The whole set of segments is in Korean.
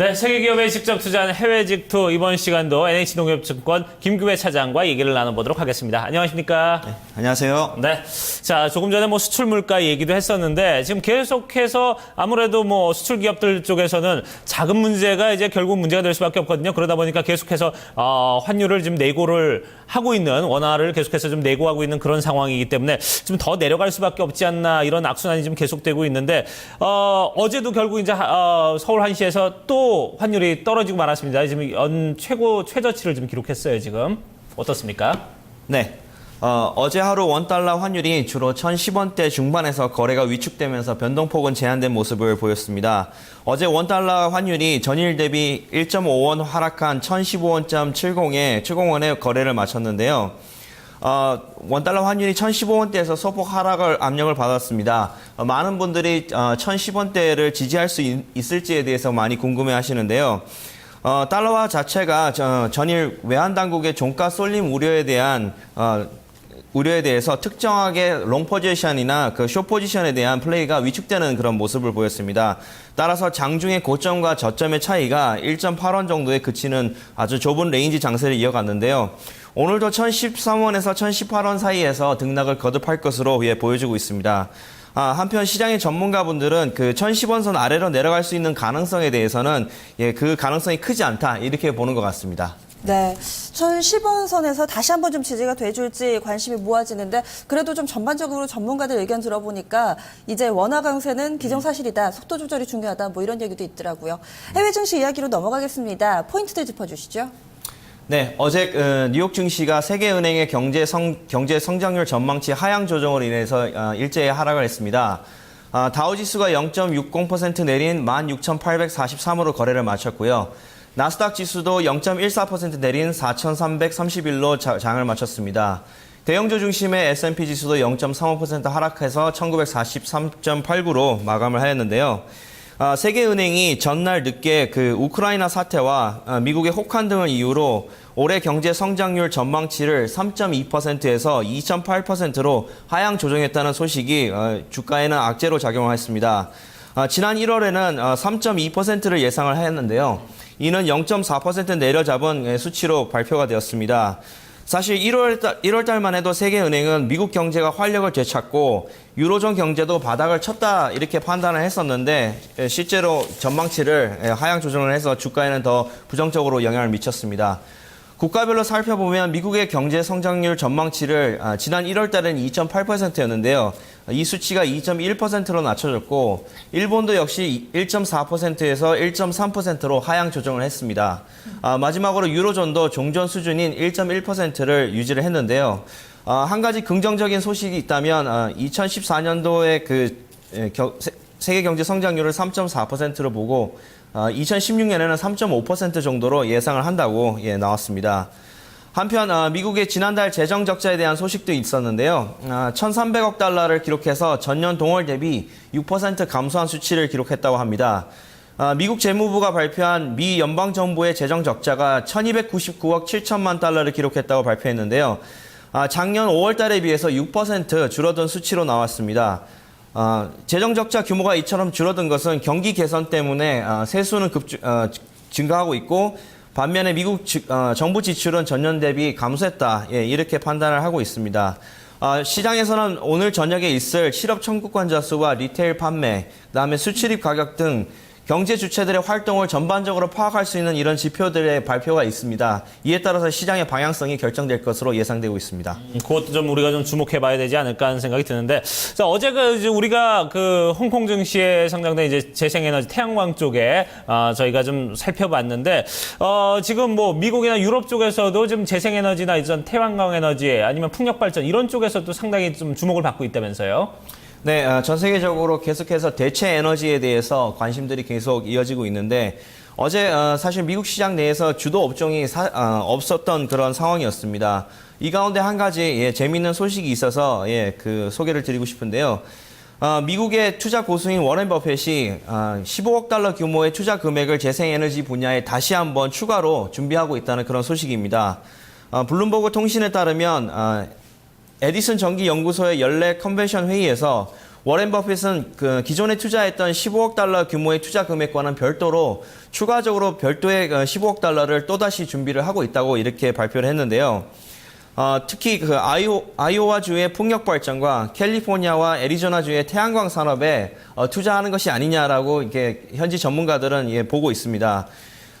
네, 세계 기업에 직접 투자하는 해외 직투 이번 시간도 NH농협증권 김규배 차장과 얘기를 나눠보도록 하겠습니다. 안녕하십니까? 안녕하세요. 네. 자, 조금 전에 뭐 수출 물가 얘기도 했었는데 지금 계속해서 아무래도 뭐 수출 기업들 쪽에서는 자금 문제가 이제 결국 문제가 될 수밖에 없거든요. 그러다 보니까 계속해서 어, 환율을 지금 내고를 하고 있는 원화를 계속해서 좀 내고하고 있는 그런 상황이기 때문에 좀 더 내려갈 수밖에 없지 않나 이런 악순환이 좀 계속되고 있는데 어, 어제도 결국 이제 하- 어, 서울 한시에서 또 환율이 떨어지고 말았습니다. 지금 연 최고 최저치를 좀 기록했어요. 지금 어떻습니까? 네. 어, 어제 하루 원달러 환율이 주로 1010원대 중반에서 거래가 위축되면서 변동폭은 제한된 모습을 보였습니다. 어제 원달러 환율이 전일 대비 1.5원 하락한 1015원.70에 70원에 거래를 마쳤는데요. 어, 원달러 환율이 1015원대에서 소폭 하락을 압력을 받았습니다. 어, 많은 분들이 어, 1010원대를 지지할 수 있, 있을지에 대해서 많이 궁금해 하시는데요. 어, 달러화 자체가 저- 전일 외환 당국의 종가 쏠림 우려에 대한 어, 우려에 대해서 특정하게 롱 포지션이나 그쇼 포지션에 대한 플레이가 위축되는 그런 모습을 보였습니다. 따라서 장중의 고점과 저점의 차이가 1.8원 정도에 그치는 아주 좁은 레인지 장세를 이어갔는데요. 오늘도 1013원에서 1018원 사이에서 등락을 거듭할 것으로 예, 보여지고 있습니다. 아, 한편 시장의 전문가분들은 그 1010원선 아래로 내려갈 수 있는 가능성에 대해서는 예, 그 가능성이 크지 않다 이렇게 보는 것 같습니다. 네. 1010원 선에서 다시 한번 좀 지지가 돼줄지 관심이 모아지는데 그래도 좀 전반적으로 전문가들 의견 들어보니까 이제 원화 강세는 기정사실이다. 속도 조절이 중요하다. 뭐 이런 얘기도 있더라고요. 해외 증시 이야기로 넘어가겠습니다. 포인트들 짚어주시죠. 네, 어제 어, 뉴욕 증시가 세계은행의 경제 성 경제 성장률 전망치 하향 조정으로 인해서 어, 일제히 하락을 했습니다. 아, 다우지수가 0.60% 내린 16,843으로 거래를 마쳤고요. 나스닥 지수도 0.14% 내린 4,331로 장을 마쳤습니다. 대형주 중심의 S&P 지수도 0.35% 하락해서 1943.89로 마감을 하였는데요. 아, 세계은행이 전날 늦게 그 우크라이나 사태와 아, 미국의 혹한 등을 이유로 올해 경제 성장률 전망치를 3.2%에서 2.8%로 하향 조정했다는 소식이 어, 주가에는 악재로 작용을 했습니다. 아, 지난 1월에는 3.2%를 예상을 했는데요. 이는 0.4% 내려잡은 예, 수치로 발표가 되었습니다. 사실 1월 달, 1월 달만 해도 세계은행은 미국 경제가 활력을 되찾고 유로존 경제도 바닥을 쳤다 이렇게 판단을 했었는데 예, 실제로 전망치를 예, 하향 조정을 해서 주가에는 더 부정적으로 영향을 미쳤습니다. 국가별로 살펴보면 미국의 경제 성장률 전망치를 아, 지난 1월 달엔 2.8%였는데요. 이 수치가 2.1%로 낮춰졌고 일본도 역시 1.4%에서 1.3%로 하향 조정을 했습니다. 아, 마지막으로 유로존도 종전 수준인 1.1%를 유지를 했는데요. 아, 한 가지 긍정적인 소식이 있다면 2014년도에 그 예, 겨- 세- 세계 경제 성장률을 3.4%로 보고 2016년에는 3.5% 정도로 예상을 한다고 예, 나왔습니다. 한편 어, 미국의 지난달 재정 적자에 대한 소식도 있었는데요. 1,300억 달러를 기록해서 전년 동월 대비 6% 감소한 수치를 기록했다고 합니다. 아, 미국 재무부가 발표한 미 연방 정부의 재정 적자가 1,299억 7천만 달러를 기록했다고 발표했는데요. 아, 작년 5월 달에 비해서 6% 줄어든 수치로 나왔습니다. 아, 재정 적자 규모가 이처럼 줄어든 것은 경기 개선 때문에 아, 세수는 급주, 어, 증가하고 있고 반면에 미국 지- 어, 정부 지출은 전년 대비 감소했다. 예, 이렇게 판단을 하고 있습니다. 아, 시장에서는 오늘 저녁에 있을 실업 청구권자 수와 리테일 판매, 그다음에 수출입 가격 등 경제 주체들의 활동을 전반적으로 파악할 수 있는 이런 지표들의 발표가 있습니다. 이에 따라서 시장의 방향성이 결정될 것으로 예상되고 있습니다. 음, 그것도 좀 우리가 좀 주목해봐야 되지 않을까 하는 생각이 드는데, 자 어제 그 우리가 그 홍콩 증시에 상장된 이제 재생에너지 태양광 쪽에 아, 저희가 좀 살펴봤는데, 어, 지금 뭐 미국이나 유럽 쪽에서도 지금 재생에너지나 이전 태양광 에너지 아니면 풍력 발전 이런 쪽에서도 상당히 좀 주목을 받고 있다면서요? 네, 어, 전 세계적으로 계속해서 대체 에너지에 대해서 관심들이 계속 이어지고 있는데 어제 어, 사실 미국 시장 내에서 주도 업종이 사- 어, 없었던 그런 상황이었습니다. 이 가운데 한 가지 예, 재미있는 소식이 있어서 예, 그 소개를 드리고 싶은데요. 어, 미국의 투자 고수인 워렌 버핏이 어, 15억 달러 규모의 투자 금액을 재생에너지 분야에 다시 한번 추가로 준비하고 있다는 그런 소식입니다. 어, 블룸버그 통신에 따르면 어, 에디슨 전기 연구소의 연례 컨벤션 회의에서 워렌 버핏은 그 기존에 투자했던 15억 달러 규모의 투자 금액과는 별도로 추가적으로 별도의 그 15억 달러를 또다시 준비를 하고 있다고 이렇게 발표를 했는데요. 어, 특히 그 아이오, 아이오와주의 풍력 발전과 캘리포니아와 애리조나주의 태양광 산업에 어, 투자하는 것이 아니냐라고 이렇게 현지 전문가들은 예, 보고 있습니다.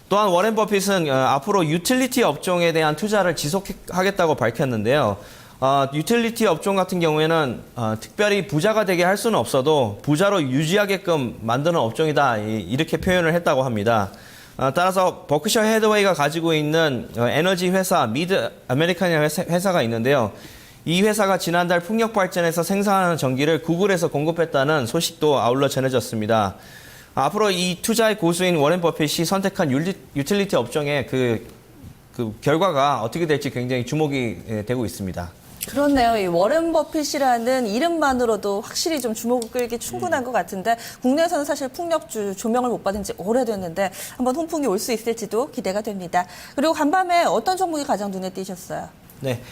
또한 워렌 버핏은 어, 앞으로 유틸리티 업종에 대한 투자를 지속하겠다고 밝혔는데요. 어, 유틸리티 업종 같은 경우에는 어, 특별히 부자가 되게 할 수는 없어도 부자로 유지하게끔 만드는 업종이다 이- 이렇게 표현을 했다고 합니다. 어, 따라서 버크셔 헤드웨이가 가지고 있는 어, 에너지 회사 미드 아메리칸이라는 회사- 회사가 있는데요. 이 회사가 지난달 풍력 발전에서 생산하는 전기를 구글에서 공급했다는 소식도 아울러 전해졌습니다. 앞으로 이 투자의 고수인 워렌 버핏이 선택한 율리- 유틸리티 업종의 그, 그 결과가 어떻게 될지 굉장히 주목이 예, 되고 있습니다. 그렇네요. 이 워렌 버핏이라는 이름만으로도 확실히 좀 주목을 끌기 충분한 것 같은데 국내에서는 사실 풍력 주 조명을 못 받은 지 오래됐는데 한번 홍풍이 올 수 있을지도 기대가 됩니다. 그리고 간밤에 어떤 종목이 가장 눈에 띄셨어요? 네.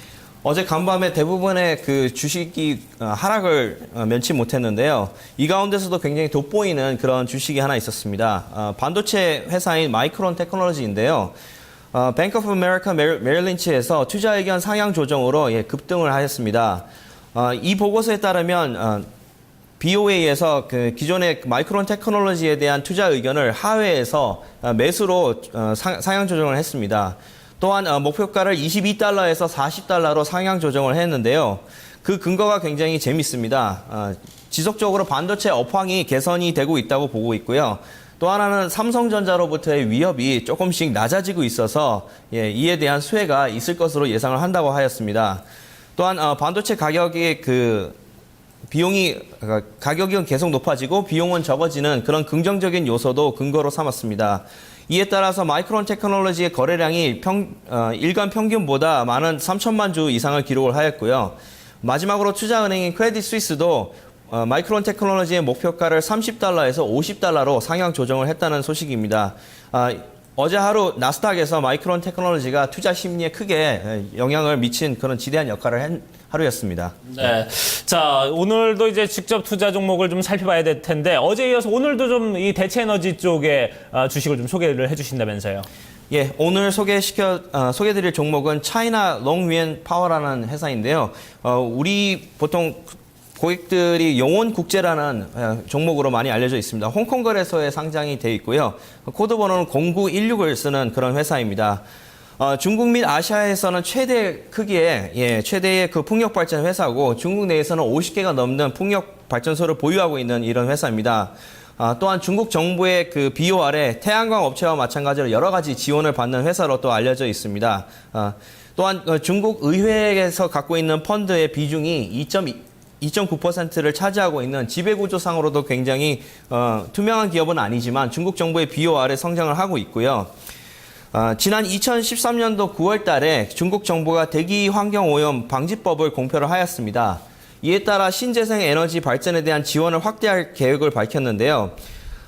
어제 간밤에 대부분의 그 주식이 어, 하락을 어, 면치 못했는데요. 이 가운데서도 굉장히 돋보이는 그런 주식이 하나 있었습니다. 어, 반도체 회사인 마이크론 테크놀로지인데요. 어, 뱅크 오브 아메리카 메릴린치에서 투자 의견 상향 조정으로 예, 급등을 하였습니다. 어, 이 보고서에 따르면 어, BOA에서 그 기존의 마이크론 테크놀로지에 대한 투자 의견을 하회해서 어, 매수로 어, 상- 상향 조정을 했습니다. 또한 어, 목표가를 22달러에서 40달러로 상향 조정을 했는데요. 그 근거가 굉장히 재밌습니다. 어, 지속적으로 반도체 업황이 개선이 되고 있다고 보고 있고요. 또 하나는 삼성전자로부터의 위협이 조금씩 낮아지고 있어서 예, 이에 대한 수혜가 있을 것으로 예상을 한다고 하였습니다. 또한 어, 반도체 가격이 그 비용이 어, 가격은 계속 높아지고 비용은 적어지는 그런 긍정적인 요소도 근거로 삼았습니다. 이에 따라서 마이크론 테크놀로지의 거래량이 평, 어, 일간 평균보다 많은 3천만 주 이상을 기록을 하였고요. 마지막으로 투자은행인 크레딧 스위스도 어, 마이크론 테크놀로지의 목표가를 30달러에서 50달러로 상향 조정을 했다는 소식입니다. 아, 어제 하루 나스닥에서 마이크론 테크놀로지가 투자 심리에 크게 에, 영향을 미친 그런 지대한 역할을 한 하루였습니다. 네. 자, 오늘도 이제 직접 투자 종목을 좀 살펴봐야 될 텐데 어제 이어서 오늘도 좀 이 대체 에너지 쪽에 아, 주식을 좀 소개를 해 주신다면서요. 예, 오늘 소개시켜 어, 소개드릴 종목은 차이나 롱위엔 파워라는 회사인데요. 어, 우리 보통 고객들이 용원 국제라는 어, 종목으로 많이 알려져 있습니다. 홍콩 거래소에 상장이 되어 있고요. 코드 번호는 0916을 쓰는 그런 회사입니다. 어, 중국 및 아시아에서는 최대 크기의 예, 최대의 그 풍력 발전 회사고 중국 내에서는 50개가 넘는 풍력 발전소를 보유하고 있는 이런 회사입니다. 아, 또한 중국 정부의 그 아래 태양광 업체와 마찬가지로 여러 가지 지원을 받는 회사로 또 알려져 있습니다. 아, 또한 어, 중국 의회에서 갖고 있는 펀드의 비중이 2.2 2.9%를 차지하고 있는 지배구조상으로도 굉장히 어, 투명한 기업은 아니지만 중국 정부의 비호 아래 성장을 하고 있고요. 아, 지난 2013년도 9월 달에 중국 정부가 대기 환경 오염 방지법을 공표를 하였습니다. 이에 따라 신재생 에너지 발전에 대한 지원을 확대할 계획을 밝혔는데요.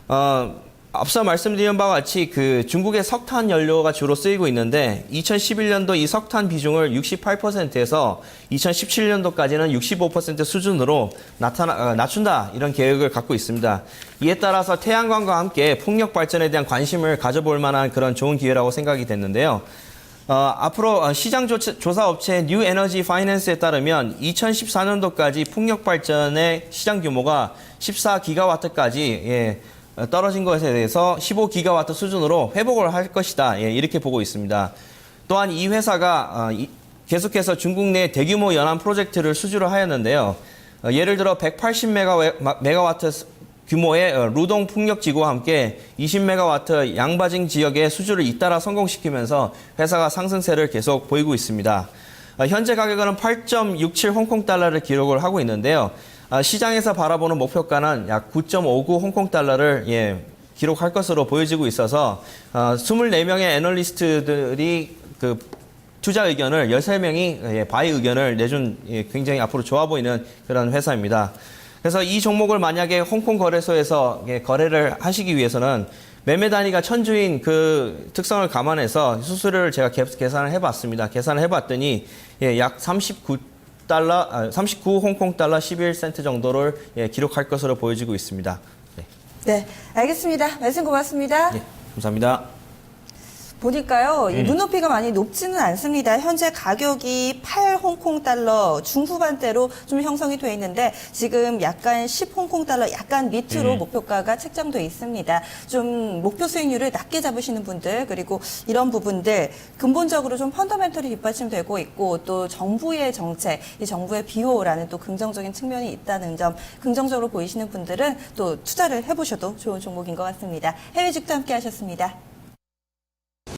어, 앞서 말씀드린 바와 같이 그 중국의 석탄 연료가 주로 쓰이고 있는데 2011년도 이 석탄 비중을 68%에서 2017년도까지는 65% 수준으로 나타나, 어, 낮춘다 이런 계획을 갖고 있습니다. 이에 따라서 태양광과 함께 풍력 발전에 대한 관심을 가져볼 만한 그런 좋은 기회라고 생각이 됐는데요. 어, 앞으로 어, 시장 조사 업체 뉴 에너지 파이낸스에 따르면 2014년도까지 풍력 발전의 시장 규모가 14기가와트까지 예, 어, 떨어진 것에 대해서 15기가와트 수준으로 회복을 할 것이다. 예, 이렇게 보고 있습니다. 또한 이 회사가 어, 이- 계속해서 중국 내 대규모 연안 프로젝트를 수주를 하였는데요. 어, 예를 들어 180메가와트 규모의 어, 루동 풍력지구와 함께 20메가와트 양바징 지역의 수주를 잇따라 성공시키면서 회사가 상승세를 계속 보이고 있습니다. 어, 현재 가격은 8.67 홍콩 달러를 기록을 하고 있는데요. 어, 시장에서 바라보는 목표가는 약 9.59 홍콩 달러를 예, 기록할 것으로 보여지고 있어서 어, 24명의 애널리스트들이 그 투자 의견을 13명이 예, 바이 의견을 내준 예, 굉장히 앞으로 좋아 보이는 그런 회사입니다. 그래서 이 종목을 만약에 홍콩 거래소에서 예, 거래를 하시기 위해서는 매매 단위가 천주인 그 특성을 감안해서 수수료를 제가 개- 계산을 해봤습니다. 계산을 해봤더니 예, 약 39 달러, 아, 39 홍콩 달러 11센트 정도를 예, 기록할 것으로 보여지고 있습니다. 네, 네, 알겠습니다. 말씀 고맙습니다. 예, 감사합니다. 보니까요, 이 눈높이가 많이 높지는 않습니다. 현재 가격이 8 홍콩 달러 중후반대로 좀 형성이 돼 있는데 지금 약간 10 홍콩 달러 약간 밑으로 목표가가 책정돼 있습니다. 좀 목표 수익률을 낮게 잡으시는 분들 그리고 이런 부분들 근본적으로 좀 펀더멘털이 뒷받침되고 있고 또 정부의 정책, 이 정부의 비호라는 또 긍정적인 측면이 있다는 점 긍정적으로 보이시는 분들은 또 투자를 해보셔도 좋은 종목인 것 같습니다. 해외 주도 함께 하셨습니다.